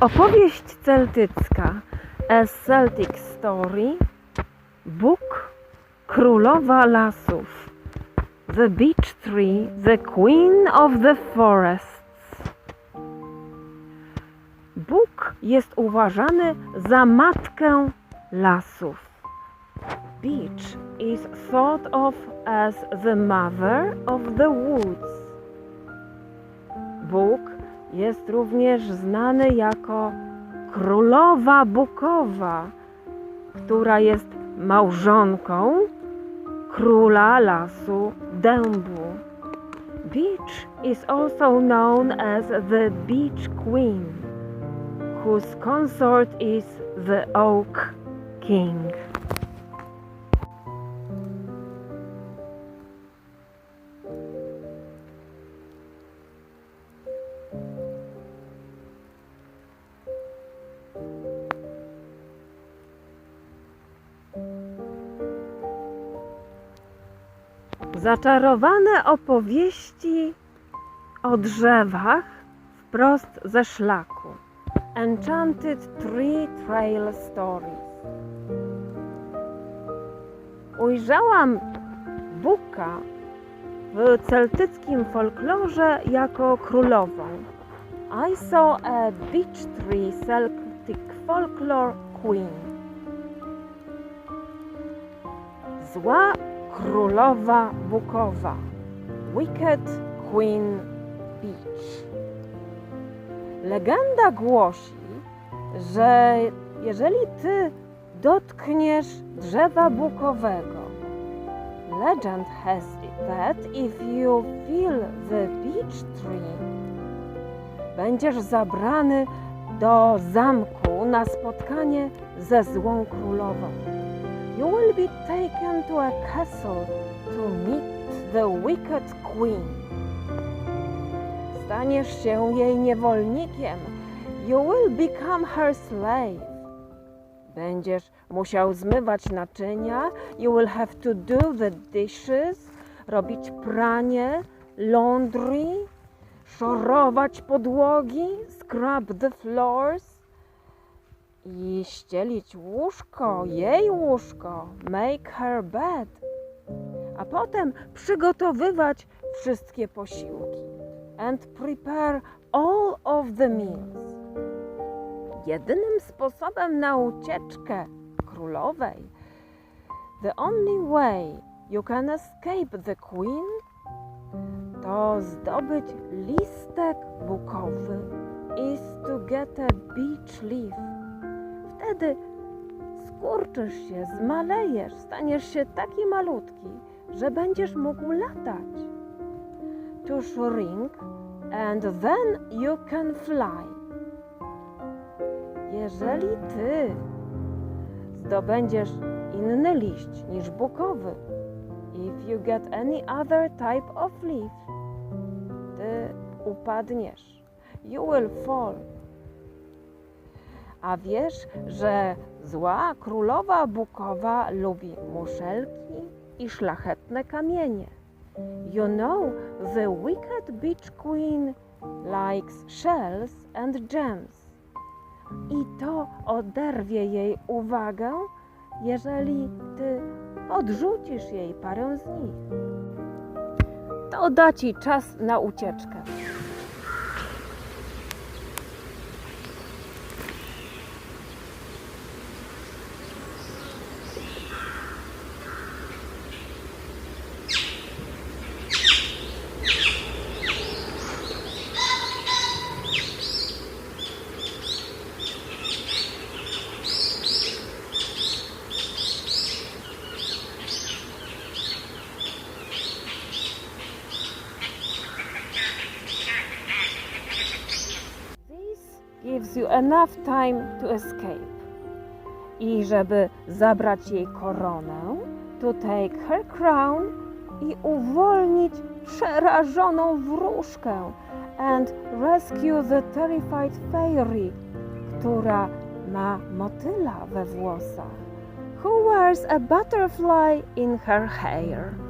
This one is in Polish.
Opowieść celtycka. A Celtic Story. Bóg Królowa Lasów. The Beech Tree, the Queen of the Forests. Bóg jest uważany za matkę lasów. Beech is thought of as the mother of the woods. Bóg jest również znany jako królowa bukowa, która jest małżonką króla lasu dębu. Beech is also known as the Beech Queen, whose consort is the Oak King. Zaczarowane opowieści o drzewach wprost ze szlaku. Enchanted Tree Trail Stories. Ujrzałam Buka w celtyckim folklorze jako królową. I saw a beech tree Celtic folklore queen. Zła królowa bukowa. Wicked Queen Beach. Legenda głosi, że jeżeli ty dotkniesz drzewa bukowego, legend has it that if you feel the beech tree, będziesz zabrany do zamku na spotkanie ze złą królową. You will be taken to a castle to meet the wicked queen. Staniesz się jej niewolnikiem. You will become her slave. Będziesz musiał zmywać naczynia. You will have to do the dishes, robić pranie, laundry, szorować podłogi, scrub the floors i ścielić łóżko, jej łóżko, make her bed, a potem przygotowywać wszystkie posiłki and prepare all of the meals. Jedynym sposobem na ucieczkę królowej, the only way you can escape the queen, to zdobyć listek bukowy is to get a beech leaf wtedy skurczysz się, zmalejesz, staniesz się taki malutki, że będziesz mógł latać. To shrink and then you can fly. Jeżeli ty zdobędziesz inny liść niż bukowy, if you get any other type of leaf, ty upadniesz. You will fall. A wiesz, że zła królowa bukowa lubi muszelki i szlachetne kamienie. You know, the wicked beach queen likes shells and gems. I to oderwie jej uwagę, jeżeli ty odrzucisz jej parę z nich. To da ci czas na ucieczkę. Gives you enough time to escape. I żeby zabrać jej koronę, to take her crown i uwolnić przerażoną wróżkę and rescue the terrified fairy, która ma motyla we włosach, who wears a butterfly in her hair.